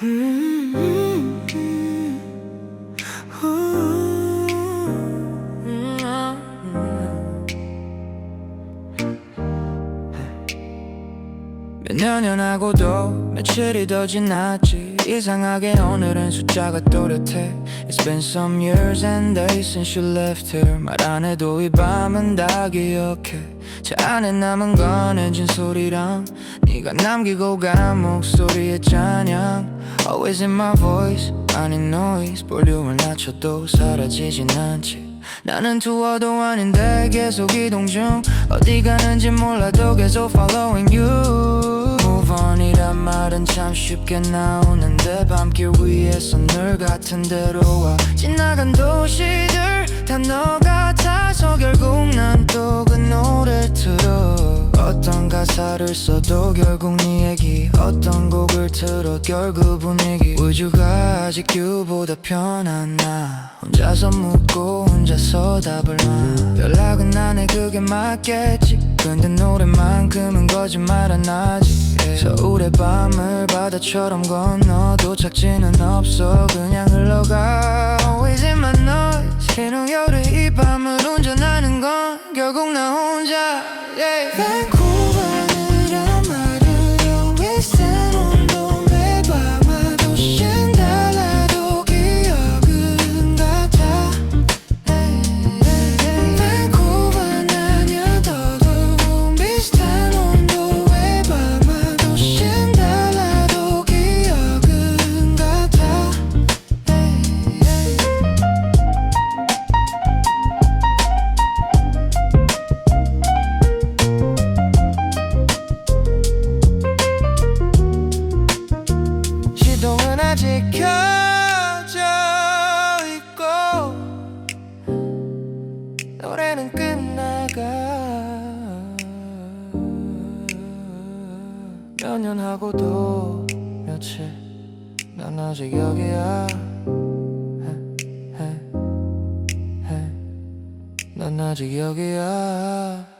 몇 년 연하고도 며칠이 더 지났지 이상하게 오늘은 숫자가 또렷해. It's been some years and days since you left here. 말 안 해도 이 밤은 다 기억해. 차 안에 남은 꺼내진 소리랑 네가 남기고 간 목소리의 찬양. Always in my voice 아닌 noise. 볼륨을 낮춰도 사라지진 않지. 나는 투어도 아닌데 계속 이동 중. 어디 가는지 몰라도 계속 following you Move on 이란 말은 참 쉽게 나오는데 밤길 위에서 늘 같은 데로 와 지나간 도시들 다너 같아서 결국 난 또 그 노래 틀어. 어떤 가사를 써도 결국 네 얘기 어떤 곡을 틀어 결국 분위기. 우주가 아직 큐보다 편한 나. 혼자서 묻고 혼자서 답을 마 연락은 안해 그게 맞겠지 근데 노래만큼은 거짓말 안 하지. 서울의 밤을 바다처럼 건너 도 착지는 없어. 그냥 흘러가. Noise. 흰 겨울의 이 밤을 운전하는 건 결국 나 혼자 끝나가. 몇 년 하고도 며칠 난 아직 여기야. 난 아직 여기야